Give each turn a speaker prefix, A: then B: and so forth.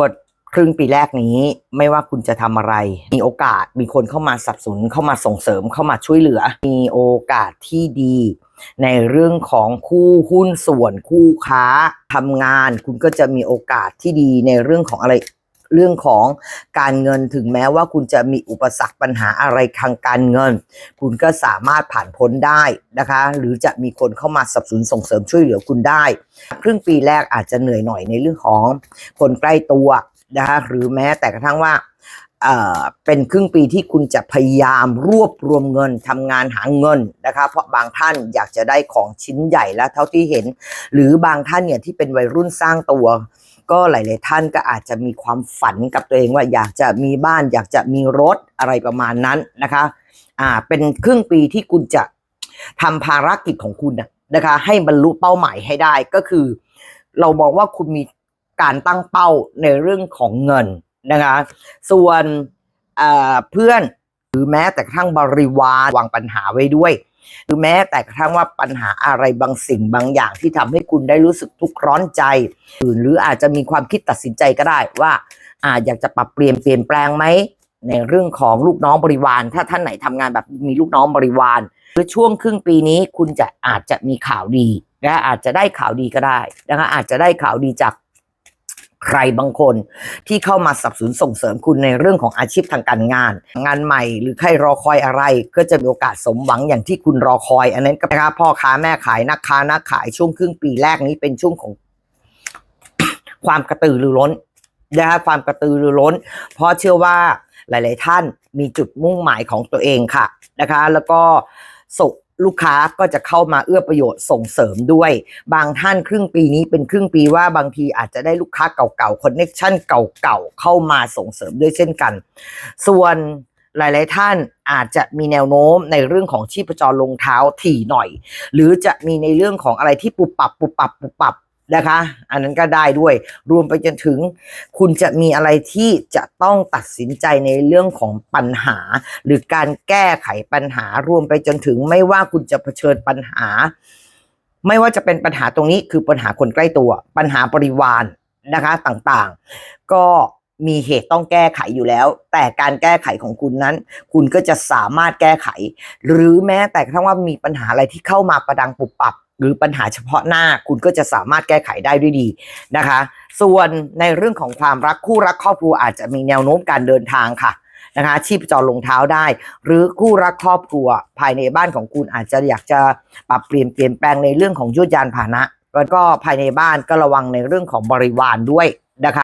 A: วดครึ่งปีแรกนี้ไม่ว่าคุณจะทำอะไร มีโอกาสมีคนเข้ามาสนับสนุนเข้ามาส่งเสริมเข้ามาช่วยเหลือ มีโอกาสที่ดี ในเรื่องของคู่หุ้นส่วนคู่ค้าทำงาน คุณก็จะมีโอกาสที่ดีในเรื่องของอะไร เรื่องของการเงินถึงแม้ว่าคุณจะมีอุปสรรคปัญหาอะไรทางการเงิน คุณก็สามารถผ่านพ้นได้นะคะ หรือจะมีคนเข้ามาสนับสนุนส่งเสริมช่วยเหลือคุณได้ ครึ่งปีแรกอาจจะเหนื่อยหน่อยในเรื่องของคนใกล้ตัวนะคะหรือแม้แต่กระทั่งว่าเป็นครึ่งปีที่คุณจะพยายามรวบรวมเงินทำงานหาเงินนะคะ เพราะบางท่านอยากจะได้ของชิ้นใหญ่และเท่าที่เห็น หรือบางท่านเนี่ยที่เป็นวัยรุ่นสร้างตัว ก็หลาย ๆ ท่านก็อาจจะมีความฝันกับตัวเองว่าอยากจะมีบ้าน อยากจะมีรถอะไรประมาณนั้นนะคะ อ่า เป็นครึ่งปีที่คุณจะทำภารกิจของคุณนะนะคะ ให้บรรลุเป้าหมายให้ได้ก็คือ เรามองว่าคุณมีการตั้งเป้าในเรื่องของเงินนะคะ ส่วนอ่อเพื่อนหรือแม้แต่กระทั่งบริวารวางปัญหาไว้ด้วย หรือแม้แต่กระทั่งว่าปัญหาอะไรบางสิ่งบางอย่างที่ทำให้คุณได้รู้สึกทุกข์ร้อนใจ หรืออาจจะมีความคิดตัดสินใจก็ได้ว่าอาอยากจะปรับเปลี่ยนเปลี่ยนแปลงไหมในเรื่องของลูกน้องบริวาร ถ้าท่านไหนทำงานแบบมีลูกน้องบริวาร หรือช่วงครึ่งปีนี้คุณจะอาจจะมีข่าวดีนะอาจจะได้ข่าวดีก็ได้นะคะอาจจะได้ข่าวดีจาก ใครบางคนที่เข้ามาสนับสนุนส่งเสริมคุณในเรื่องของอาชีพทางการงาน งานใหม่หรือใครรอคอยอะไร ก็จะมีโอกาสสมหวังอย่างที่คุณรอคอย อันนั้นก็นะคะพ่อค้าแม่ขายนักค้านักขายช่วงครึ่งปีแรกนี้เป็นช่วงของความกระตือรือร้นนะคะความกระตือรือร้น เพราะเชื่อว่าหลาย ๆ ท่านมีจุดมุ่งหมายของตัวเองค่ะนะคะ แล้วก็ส่ง ลูกค้าก็จะเข้ามาเอื้อประโยชน์ส่งเสริมด้วย บางท่านครึ่งปีนี้เป็นครึ่งปีว่าบางทีอาจจะได้ลูกค้าเก่าๆคอนเน็ชันเก่าๆเข้ามาส่งเสริมด้วยเช่นกัน ส่วนหลายๆท่านอาจจะมีแนวโน้มในเรื่องของชีพจรลงเท้าถี่หน่อย หรือจะมีในเรื่องของอะไรที่ปุบปับปุบปับปุบปับ นะคะ อันนั้นก็ได้ด้วย รวมไปจนถึง คุณจะมีอะไรที่จะต้องตัดสินใจในเรื่องของปัญหา หรือการแก้ไขปัญหารวมไปจนถึงไม่ว่าคุณจะเผชิญปัญหา ไม่ว่าจะเป็นปัญหาตรงนี้คือปัญหาคนใกล้ตัว ปัญหาบริวารนะคะต่างๆ ก็มีเหตุต้องแก้ไขอยู่แล้ว แต่การแก้ไขของคุณนั้น คุณก็จะสามารถแก้ไข หรือแม้แต่กระทั่งว่ามีปัญหาอะไรที่เข้ามาประดังปุบปับ หรือปัญหาเฉพาะหน้าคุณก็จะสามารถแก้ไขได้ด้วยดีนะคะ ส่วนในเรื่องของความรักคู่รักครอบครัวอาจจะมีแนวโน้มการเดินทางค่ะนะคะชีพจรลงเท้าได้ หรือคู่รักครอบครัวภายในบ้านของคุณอาจจะอยากจะปรับเปลี่ยนเปลี่ยนแปลงในเรื่องของยวดยานพาหนะ แล้วก็ภายในบ้านก็ระวังในเรื่องของบริวารด้วยนะคะ